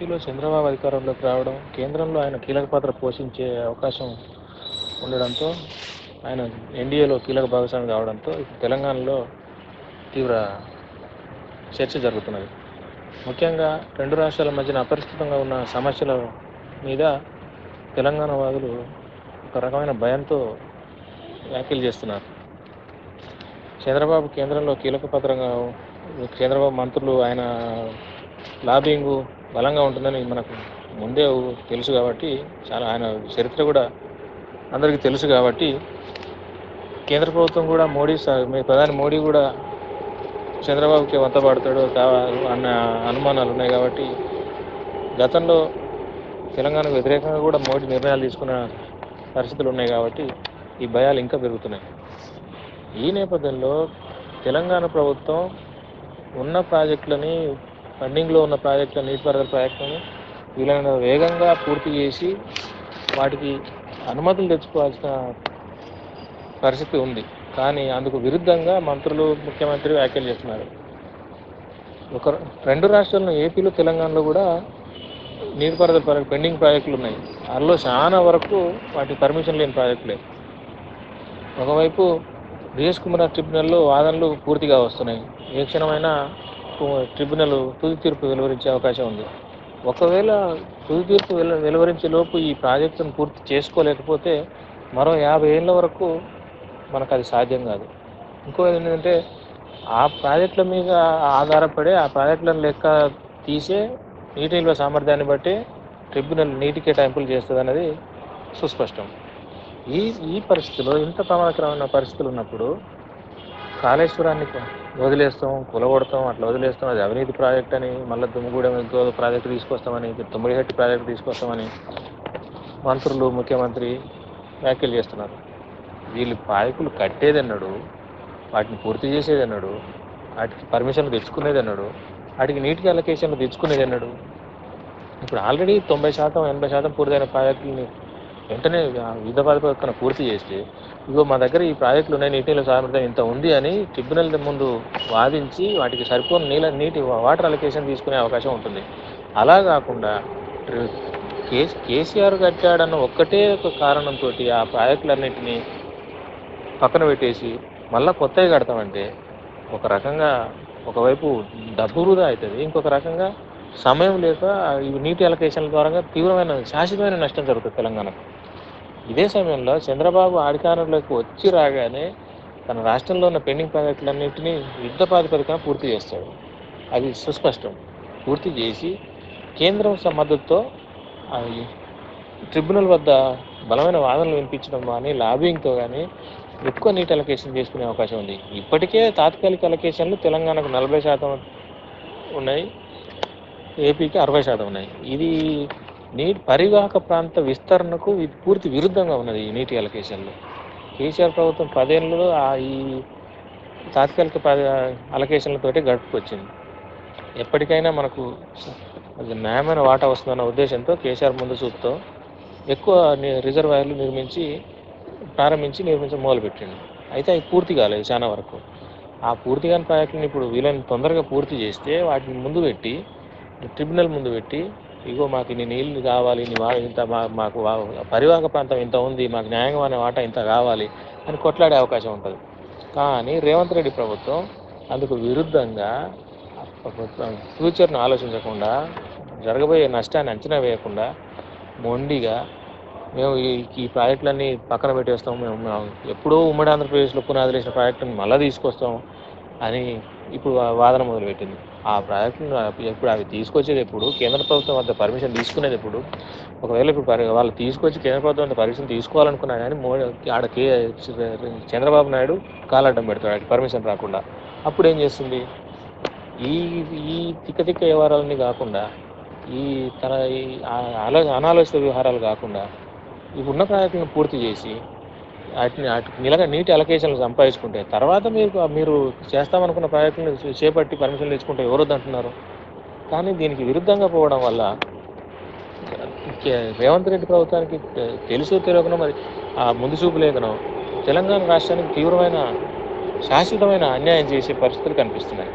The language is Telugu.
ఏపీలో చంద్రబాబు అధికారంలోకి రావడం కేంద్రంలో ఆయన కీలక పాత్ర పోషించే అవకాశం ఉండడంతో ఆయన ఎన్డీఏలో కీలక భాగస్వామి కావడంతో తెలంగాణలో తీవ్ర చర్చ జరుగుతున్నది. ముఖ్యంగా రెండు రాష్ట్రాల మధ్యన అపరిస్థితంగా ఉన్న సమస్యల మీద తెలంగాణ వాదులు ఒక రకమైన భయంతో వ్యాఖ్యలు చేస్తున్నారు. చంద్రబాబు కేంద్రంలో కీలక పాత్రగా చంద్రబాబు మంత్రులు ఆయన లాబింగు బలంగా ఉంటుందని మనకు ముందే తెలుసు కాబట్టి చాలా ఆయన చరిత్ర కూడా అందరికీ తెలుసు కాబట్టి కేంద్ర ప్రభుత్వం కూడా మోడీ మీ ప్రధాని మోడీ కూడా చంద్రబాబుకి వంతపడతాడు కావా అన్న అనుమానాలు ఉన్నాయి కాబట్టి గతంలో తెలంగాణకు వ్యతిరేకంగా కూడా మోడీ నిర్ణయాలు తీసుకున్న పరిస్థితులు ఉన్నాయి కాబట్టి ఈ భయాలు ఇంకా పెరుగుతున్నాయి. ఈ నేపథ్యంలో తెలంగాణ ప్రభుత్వం ఉన్న ప్రాజెక్టులని పెండింగ్లో ఉన్న ప్రాజెక్టుల నీటిపారుదల ప్రాజెక్టులను వీలైన వేగంగా పూర్తి చేసి వాటికి అనుమతులు తెచ్చుకోవాల్సిన పరిస్థితి ఉంది. కానీ అందుకు విరుద్ధంగా మంత్రులు ముఖ్యమంత్రి వ్యాఖ్యలు చేస్తున్నారు. ఒక రెండు రాష్ట్రాల్లో ఏపీలో తెలంగాణలో కూడా నీటిపారుదల ప్రాజెక్ట్ పెండింగ్ ప్రాజెక్టులు ఉన్నాయి. అందులో చాలా వరకు వాటి పర్మిషన్ లేని ప్రాజెక్టులే. ఒకవైపు డిఎస్ కుమార్ ట్రిబ్యునల్లో వాదనలు పూర్తిగా వస్తున్నాయి. ఏ క్షణమైనా ట్రిబ్యునల్ తుది తీర్పు వెలువరించే అవకాశం ఉంది. ఒకవేళ తుది తీర్పు వెలు వెలువరించే లోపు ఈ ప్రాజెక్టును పూర్తి చేసుకోలేకపోతే మరో యాభై ఏళ్ళ వరకు మనకు అది సాధ్యం కాదు. ఇంకోటి ఏంటంటే ఆ ప్రాజెక్టుల మీద ఆధారపడి ఆ ప్రాజెక్టులను లెక్క తీసే నీటి నిల్వ సామర్థ్యాన్ని బట్టి ట్రిబ్యునల్ నీటి కేటాయింపులు చేస్తుంది అనేది సుస్పష్టం. ఈ ఈ పరిస్థితిలో ఇంత ప్రమాదకరమైన పరిస్థితులు ఉన్నప్పుడు కాళేశ్వరాన్ని వదిలేస్తాం కులగొడతాం అట్లా వదిలేస్తాం. అది అవినీతి ప్రాజెక్ట్ అని మళ్ళీ దుమ్ముగూడెం ఇంకో ప్రాజెక్ట్ తీసుకొస్తామని తుమ్మిడిహట్టి ప్రాజెక్ట్ తీసుకొస్తామని మంత్రులు ముఖ్యమంత్రి వ్యాఖ్యలు చేస్తున్నారు. వీళ్ళు ప్రాజెక్టులు కట్టేది అన్నాడు వాటిని పూర్తి చేసేది అన్నాడు వాటికి పర్మిషన్లు తెచ్చుకునేది అన్నాడు వాటికి నీటికి అలొకేషన్లు తెచ్చుకునేది అన్నాడు ఇప్పుడు ఆల్రెడీ తొంభై శాతం ఎనభై శాతం పూర్తయిన ప్రాజెక్టులని వెంటనే యుద్ధ ప్రాతిపదికన పూర్తి చేస్తే ఇగో మా దగ్గర ఈ ప్రాజెక్టులు ఉన్నాయి నీటి నీళ్ళ సామర్థ్యం ఇంత ఉంది అని ట్రిబ్యునల్ ముందు వాదించి వాటికి సరిపోని నీళ్ళ నీటి వాటర్ అలొకేషన్ తీసుకునే అవకాశం ఉంటుంది. అలా కాకుండా కేసీఆర్ కట్టాడన్న ఒక్కటే ఒక కారణంతో ఆ ప్రాజెక్టులన్నింటినీ పక్కన పెట్టేసి మళ్ళీ కొత్తవి కడతామంటే ఒక రకంగా ఒకవైపు డబ్బు వృధా అవుతుంది ఇంకొక రకంగా సమయం లేక ఈ నీటి అలొకేషన్ల ద్వారా తీవ్రమైన శాశ్వతమైన నష్టం జరుగుతుంది తెలంగాణకు. ఇదే సమయంలో చంద్రబాబు అధికారంలోకి వచ్చి రాగానే తన రాష్ట్రంలో ఉన్న పెండింగ్ ప్రాజెక్టులన్నింటినీ యుద్ధ ప్రాతిపదికన పూర్తి చేస్తాడు. అది సుస్పష్టం. పూర్తి చేసి కేంద్రం స- మద్దతుతో ట్రిబ్యునల్ వద్ద బలమైన వాదనలు వినిపించడం కానీ లాబింగ్తో కానీ ఎక్కువ నీటి అలొకేషన్ చేసుకునే అవకాశం ఉంది. ఇప్పటికే తాత్కాలిక అలొకేషన్లు తెలంగాణకు నలభై శాతం ఉన్నాయి. ఏపీకి అరవై శాతం ఉన్నాయి. ఇది నీటి పరివాహక ప్రాంత విస్తరణకు ఇది పూర్తి విరుద్ధంగా ఉన్నది ఈ నీటి అలకేషన్లు కేసీఆర్ ప్రభుత్వం పదేళ్ళలో ఆ ఈ తాత్కాలిక ప- అలొకేషన్లతోటి గడుపుకొచ్చింది. ఎప్పటికైనా మనకు న్యాయమైన వాటా వస్తుందన్న ఉద్దేశంతో కేసీఆర్ ముందు చూపుతో ఎక్కువ రిజర్వాయర్లు నిర్మించి ప్రారంభించి నిర్మించడం మొదలుపెట్టింది అయితే అవి పూర్తి కాలేదు చాలా వరకు. ఆ పూర్తి కాని ప్రాజెక్టులను ఇప్పుడు వీళ్ళని తొందరగా పూర్తి చేస్తే వాటిని ముందు పెట్టి ట్రిబ్యునల్ ముందు పెట్టి ఇగో మాకు ఇన్ని నీళ్ళు కావాలి ఇన్ని వా ఇంత మా మాకు వా- పరివాహక ప్రాంతం ఇంత ఉంది మాకు న్యాయమైన వాటా ఇంత కావాలి అని కొట్లాడే అవకాశం ఉంటుంది. కానీ రేవంత్ రెడ్డి ప్రభుత్వం అందుకు విరుద్ధంగా ఫ్యూచర్ను ఆలోచించకుండా జరగబోయే నష్టాన్ని అంచనా వేయకుండా మొండిగా మేము ఈ ప్రాజెక్టులన్నీ పక్కన పెట్టేస్తాం మేము ఎప్పుడో ఉమ్మడి ఆంధ్రప్రదేశ్లో పునాది వేసిన ప్రాజెక్టుని మళ్ళీ తీసుకొస్తాం అని ఇప్పుడు వాదన మొదలుపెట్టింది. ఆ ప్రాజెక్టును ఎప్పుడు అవి తీసుకొచ్చేది ఎప్పుడు? కేంద్ర ప్రభుత్వం వద్ద పర్మిషన్ తీసుకునేది ఎప్పుడు? ఒకవేళ ఇప్పుడు వాళ్ళు తీసుకొచ్చి కేంద్ర ప్రభుత్వం వద్ద పర్మిషన్ తీసుకోవాలనుకున్నా కానీ మోడీ ఆడ కే చంద్రబాబు నాయుడు కాలడ్డం పెడతాడు. ఆడికి పర్మిషన్ రాకుండా. అప్పుడు ఏం చేస్తుంది? ఈ ఈ తిక్క తిక్క వ్యవహారాలన్నీ కాకుండా ఈ తన ఈ అనాలోచిత వ్యవహారాలు కాకుండా ఇప్పుడున్న ప్రాజెక్టులను పూర్తి చేసి వాటిని వాటికి నీటి అలొకేషన్లు సంపాదించుకుంటే తర్వాత మీరు మీరు చేస్తామనుకున్న ప్రాజెక్టులను చేపట్టి పర్మిషన్లు తెచ్చుకుంటే ఎవరు అంటున్నారు కానీ దీనికి విరుద్ధంగా పోవడం వల్ల రేవంత్ రెడ్డి ప్రభుత్వానికి తెలుసు తెలియకనో మరి ఆ ముందు చూపు లేకనో తెలంగాణ రాష్ట్రానికి తీవ్రమైన శాశ్వతమైన అన్యాయం చేసే పరిస్థితులు కనిపిస్తున్నాయి.